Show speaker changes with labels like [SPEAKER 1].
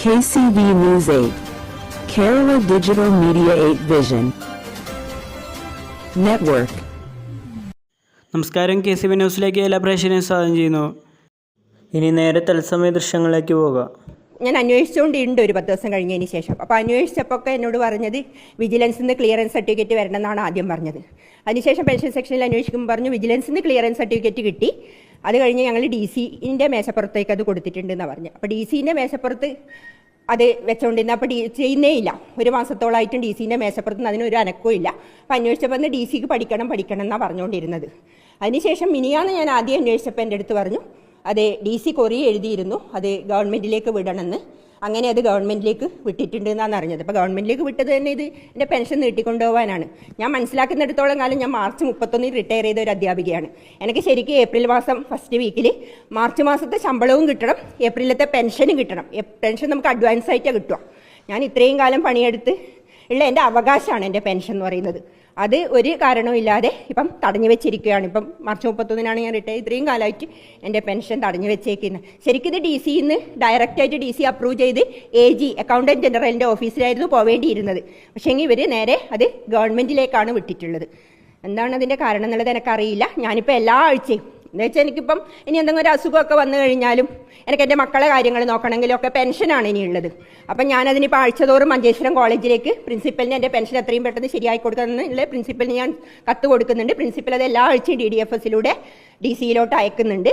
[SPEAKER 1] KCV News 8. Kerala Digital Media 8 Vision. Network.
[SPEAKER 2] നമസ്കാരം K C V ന്യൂസിലേക്ക് എല്ലാ പ്രേക്ഷകരെയും സ്വാഗതം ചെയ്യുന്നു ഇനി നേരെ തത്സമയ ദൃശ്യങ്ങളിലേക്ക് പോകാം
[SPEAKER 3] ഞാൻ അന്വേഷിച്ചുകൊണ്ടുണ്ട് ഒരു പത്ത് ദിവസം കഴിഞ്ഞതിന് ശേഷം അപ്പോൾ അന്വേഷിച്ചപ്പോൾ ഒക്കെ എന്നോട് പറഞ്ഞത് വിജിലൻസിൽ നിന്ന് ക്ലിയറൻസ് സർട്ടിഫിക്കറ്റ് വരണം എന്നാണ് ആദ്യം പറഞ്ഞത് അതിനുശേഷം പെൻഷൻ സെക്ഷനിൽ അന്വേഷിക്കുമ്പോൾ പറഞ്ഞു വിജിലൻസിൽ നിന്ന് ക്ലിയറൻസ് സർട്ടിഫിക്കറ്റ് കിട്ടി അത് കഴിഞ്ഞ് ഞങ്ങൾ ഡി സിന്റെ മേശപ്പുറത്തേക്ക് അത് കൊടുത്തിട്ടുണ്ട് പറഞ്ഞത്. പറഞ്ഞു അപ്പോൾ ഡി സിന്റെ മേശപ്പുറത്ത് അത് വെച്ചോണ്ടിരുന്ന അപ്പോൾ ഡി ചെയ്യുന്നേ ഇല്ല. ഒരു മാസത്തോളമായിട്ടും ഡി സിന്റെ മേശപ്പുറത്ത് നിന്ന് അതിനൊരു അനക്കവും ഇല്ല. അപ്പോൾ അന്വേഷിച്ചപ്പോൾ ഡി സിക്ക് പഠിക്കണം പഠിക്കണം എന്നാണ് പറഞ്ഞുകൊണ്ടിരുന്നത് അതിനുശേഷം മിനിയാണ് ഞാൻ ആദ്യം അന്വേഷിച്ചപ്പോൾ എന്റെ അടുത്ത് പറഞ്ഞു അത് ഡി സി കൊറി എഴുതിയിരുന്നു അത് ഗവൺമെന്റിലേക്ക് വിടണമെന്ന്. അങ്ങനെ അത് ഗവൺമെന്റിലേക്ക് വിട്ടിട്ടുണ്ട് എന്നാണ് അറിഞ്ഞത്. അപ്പോൾ ഗവൺമെന്റിലേക്ക് വിട്ടത് തന്നെ ഇത് എന്റെ പെൻഷൻ നീട്ടിക്കൊണ്ടുപോകാനാണ്. ഞാൻ മനസ്സിലാക്കുന്നിടത്തോളം കാലം ഞാൻ മാർച്ച് മുപ്പത്തൊന്നിൽ റിട്ടയർ ചെയ്ത ഒരു അധ്യാപികയാണ്. എനിക്ക് ശരിക്കും ഏപ്രിൽ മാസം ഫസ്റ്റ് വീക്കിൽ മാർച്ച് മാസത്തെ ശമ്പളവും കിട്ടണം ഏപ്രിലത്തെ പെൻഷനും കിട്ടണം. പെൻഷൻ നമുക്ക് അഡ്വാൻസ് ആയിട്ടാണ് കിട്ടുക. ഞാൻ ഇത്രയും കാലം പണിയെടുത്ത് ഉള്ള എന്റെ അവകാശമാണ് എന്റെ പെൻഷൻ എന്ന് പറയുന്നത്. അത് ഒരു കാരണവുമില്ലാതെ ഇപ്പം തടഞ്ഞു വെച്ചിരിക്കുകയാണ്. ഇപ്പം മാർച്ച് മുപ്പത്തൊന്നിനാണ് ഞാൻ റിട്ടയർ ഇത്രയും കാലമായിട്ട് എന്റെ പെൻഷൻ തടഞ്ഞു വെച്ചേക്കുന്നത്. ശരിക്കും ഇത് ഡി സിന്ന് ഡയറക്റ്റായിട്ട് ഡി സി അപ്രൂവ് ചെയ്ത് എ ജി അക്കൗണ്ടന്റ് ജനറലിന്റെ ഓഫീസിലായിരുന്നു പോവേണ്ടിയിരുന്നത്. പക്ഷേങ്കിൽ ഇവർ നേരെ അത് ഗവൺമെന്റിലേക്കാണ് വിട്ടിട്ടുള്ളത്. എന്താണ് അതിന്റെ കാരണം എന്നുള്ളത് എനിക്കറിയില്ല. ഞാനിപ്പോൾ എല്ലാ ആഴ്ചയും എന്ന് വെച്ചാൽ എനിക്കിപ്പം ഇനി എന്തെങ്കിലും ഒരു അസുഖമൊക്കെ വന്നു കഴിഞ്ഞാലും എനിക്ക് എന്റെ മക്കളെ കാര്യങ്ങൾ നോക്കണമെങ്കിലൊക്കെ പെൻഷനാണ് ഇനിയുള്ളത്. അപ്പം ഞാനതിനിപ്പോൾ ആഴ്ചതോറും മഞ്ചേശ്വരം കോളേജിലേക്ക് പ്രിൻസിപ്പലിന് എന്റെ പെൻഷൻ എത്രയും പെട്ടെന്ന് ശരിയാക്കി കൊടുക്കണമെന്നുള്ള പ്രിൻസിപ്പലിന് ഞാൻ കത്ത് കൊടുക്കുന്നുണ്ട്. പ്രിൻസിപ്പൽ അത് എല്ലാ ആഴ്ചയും ഡി ഡി എഫ് എസിലൂടെ ഡി സിയിലോട്ട് അയക്കുന്നുണ്ട്.